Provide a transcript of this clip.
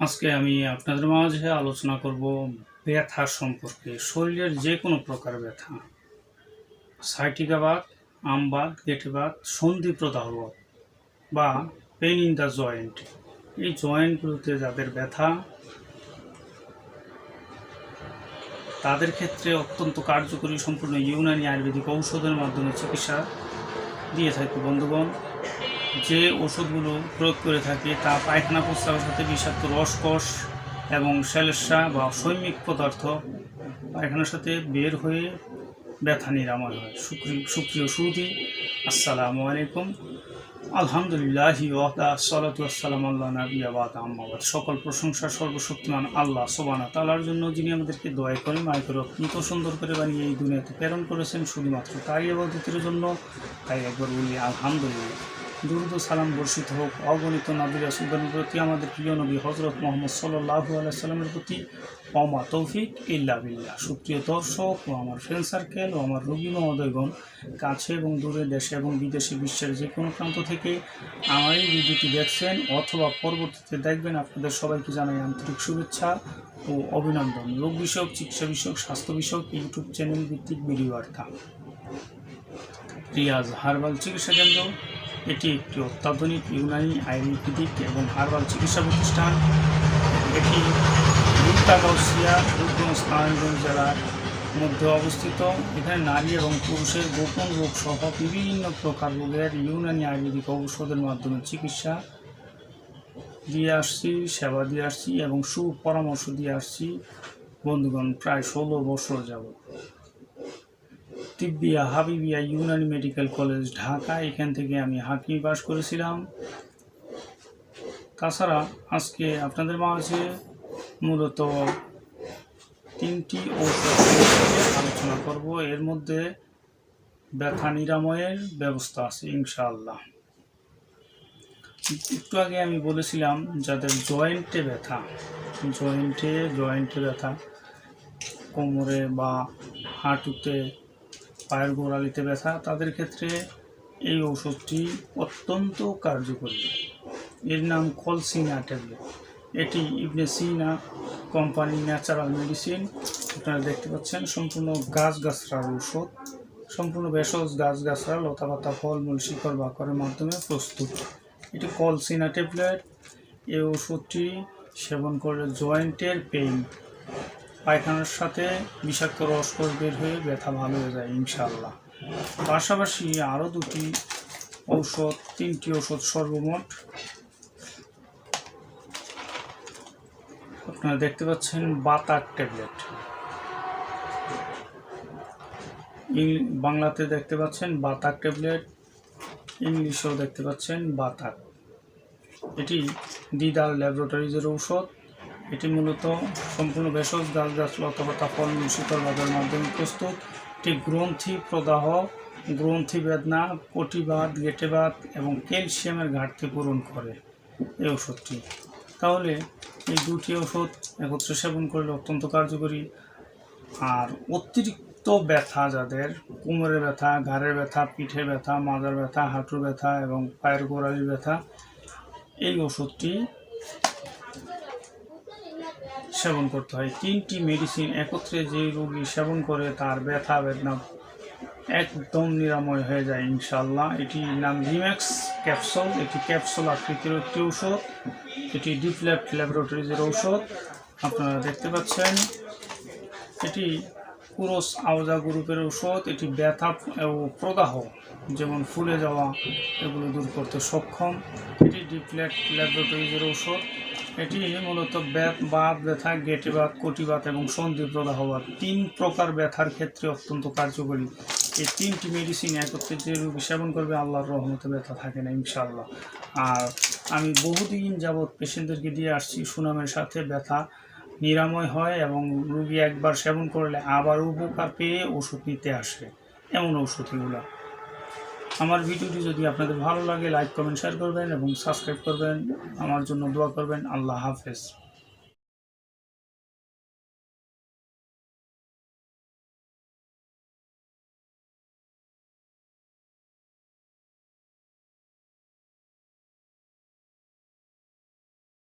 আজকে আমি আপনাদের মাঝে আলোচনা করব ব্যথা সম্পর্কে, শরীরের যে কোনো প্রকার ব্যথা। সাইটিকাবাদ, আমবাদ, গেটেবাদ, সন্ধি প্রদাহবাদ বা পেন ইন দ্য জয়েন্ট এই জয়েন্টগুলোতে যাদের ব্যথা, তাদের ক্ষেত্রে অত্যন্ত কার্যকরী সম্পূর্ণ ইউনানি আয়ুর্বেদিক ঔষধের মাধ্যমে চিকিৎসা দিয়ে থাকি বন্ধুগণ। যে ওষুধগুলো প্রয়োগ করে থাকে তা পায়খানা প্রস্রাবের সাথে বিষাক্ত রসকস এবং শ্যালেসা বা সৈমিক পদার্থ পায়খানার সাথে বের হয়ে ব্যথা নিরাময় হয়। সুপ্রিয় সুদি। আসসালামু আলাইকুম। আলহামদুলিল্লাহ ওয়াহদা আসসালাম আল্লাহ নবী আবাদ আম্মাবাদ সকল প্রশংসা, সর্বশক্তিমান আল্লাহ সোবানা তালার জন্য যিনি আমাদেরকে দয়া করে মায় অত্যন্ত সুন্দর করে বানিয়ে এই দুনিয়াতে প্রেরণ করেছেন, শুধুমাত্র তাই আবাদতের জন্য। তাই একবার বলি, আলহামদুলিল্লাহ। দুরুদ সালাম বর্ষিত হোক। অগণিত নবী রাসুলগণের প্রতি আমাদের প্রিয় নবী হজরত মোহাম্মদ সাল্লাহ আলাইসাল্লামের প্রতি অমা তৌফিক, ইল্লা বিল্লাহ। সুপ্রিয় দর্শক ও আমার ফ্রেন্ড সার্কেল ও আমার রোগী মহোদয়গণ, কাছে এবং দূরে দেশে এবং বিদেশে বিশ্বের যে কোনো প্রান্ত থেকে আমার এই ভিডিওটি দেখছেন অথবা পরবর্তীতে দেখবেন আপনাদের সবাইকে জানাই আন্তরিক শুভেচ্ছা ও অভিনন্দন। রোগ বিষয়ক, চিকিৎসা বিষয়ক, স্বাস্থ্য বিষয়ক, ইউটিউব চ্যানেল ভিত্তিক ভিডিও বার্তা। রিয়াজ হার্বাল চিকিৎসা কেন্দ্র। এটি একটি অত্যাধুনিক ইউনানি আয়ুর্বেদিক এবং হার্বাল চিকিৎসা প্রতিষ্ঠান। এটি রূপতাগাউসিয়া রূপগঞ্জ নারায়ণগঞ্জ জেলার মধ্যে অবস্থিত। এখানে নারী এবং পুরুষের গোপন রোগ সহ বিভিন্ন প্রকার রোগের ইউনানি আয়ুর্বেদিক ঔষধের মাধ্যমে চিকিৎসা দিয়ে আসছি, সেবা দিয়ে আসছি এবং সুপরামর্শ দিয়ে আসছি। বন্ধুগণ, প্রায় ষোলো বছর যাবত তিব্বিয়া হাবিবিয়া ইউনানি মেডিকেল কলেজ, ঢাকা। এখান থেকে আমি হাকিম পাস করেছিলাম। তাছাড়া আজকে আপনাদের মাঝে মূলত তিনটি ঔষধ আলোচনা করব। এর মধ্যে ব্যথা নিরাময়ের ব্যবস্থা আছে, ইনশাআল্লাহ। একটু আগে আমি বলেছিলাম, যাদের জয়েন্টে ব্যথা, জয়েন্টে জয়েন্টে ব্যথা, কোমরে বা হাঁটুতে পায়ের গোড়ালিতে ব্যথা, তাদের ক্ষেত্রে এই ওষুধটি অত্যন্ত কার্যকরী। এর নাম কলসিনা ট্যাবলেট। এটি Ibn Sina company natural medicine. আপনারা দেখতে পাচ্ছেন সম্পূর্ণ গাছ গাছরার ঔষধ। সম্পূর্ণ ভেষজ গাছ গাছরা লতাপাতা, ফলমূল, শিকড় বাকরের মাধ্যমে প্রস্তুত। এটি কলসিনা ট্যাবলেট। এই ওষুধটি সেবন করলে জয়েন্টের পেইন পায়খানার সাথে বিষাক্ত রসকস বের হয়ে ব্যথা ভালো হয়ে যায় ইনশাল্লাহ পাশাপাশি আরও দুটি ঔষধ, তিনটি ওষুধ সর্বমোট। আপনারা দেখতে পাচ্ছেন বাতাক ট্যাবলেট। বাংলাতে দেখতে পাচ্ছেন বাতাক ট্যাবলেট, ইংলিশেও দেখতে পাচ্ছেন বাতাক এটি দিদার ল্যাবরেটরিজের ঔষধ। এটি মূলত সম্পূর্ণ ভেষজ, গাছ গাছ লতাপাতা ফল শীতল বাজার মাধ্যমে প্রস্তুত। এটি গ্রন্থি প্রদাহ, গ্রন্থি বেদনা কটিবাত গেটেবাত এবং ক্যালসিয়ামের ঘাটতি পূরণ করে এই ওষুধটি তাহলে এই দুটি ওষুধ একত্রে সেবন করলে অত্যন্ত কার্যকরী। আর অতিরিক্ত ব্যথা যাদের, কোমরের ব্যথা, ঘাড়ের ব্যথা, পিঠের ব্যথা, মাজার ব্যথা, হাঁটুর ব্যথা এবং পায়ের গোড়ালির ব্যথা, এই ওষুধটি সেবন করতে হয়। তিনটি মেডিসিন একত্রে যে রোগী সেবন করে তার ব্যথা বেদনা একদম নিরাময় হয়ে যায় ইনশাল্লাহ এটি নাম রিম্যাক্স ক্যাপসুল এটি ক্যাপসুল আকৃতির একটি ঔষধ, এটি ডিপ্লেপ্ট ল্যাবরেটরিজের ঔষধ। আপনারা দেখতে পাচ্ছেন, এটি পুরোস আওজা গ্রুপের ঔষধ, এটি ব্যথা ও প্রদাহ যেমন ফুলে যাওয়া এগুলো দূর করতে সক্ষম। এটি ডিপ্লেট ল্যাবরেটরিজের ঔষধ। এটি মূলত বাত, ব্যথা, গেটে বাত কটিবাত এবং সন্ধি প্রদাহবাত তিন প্রকার ব্যথার ক্ষেত্রে অত্যন্ত কার্যকরী। এই তিনটি মেডিসিন একত্রে যে রোগী সেবন করবে, আল্লাহর রহমতে ব্যথা থাকে না ইনশাল্লাহ আর আমি বহুদিন যাবৎ পেশেন্টদেরকে দিয়ে আসছি, সুনামের সাথে ব্যথা নিরাময় হয় এবং রুগী একবার সেবন করলে আবার উপকার পেয়ে ওষুধ নিতে আসে। এমন ওষুধ এগুলো আমার ভিডিওটি যদি আপনাদের ভালো লাগে লাইক কমেন্ট শেয়ার করবেন এবং সাবস্ক্রাইব করবেন। আমার জন্য দোয়া করবেন। আল্লাহ হাফেজ।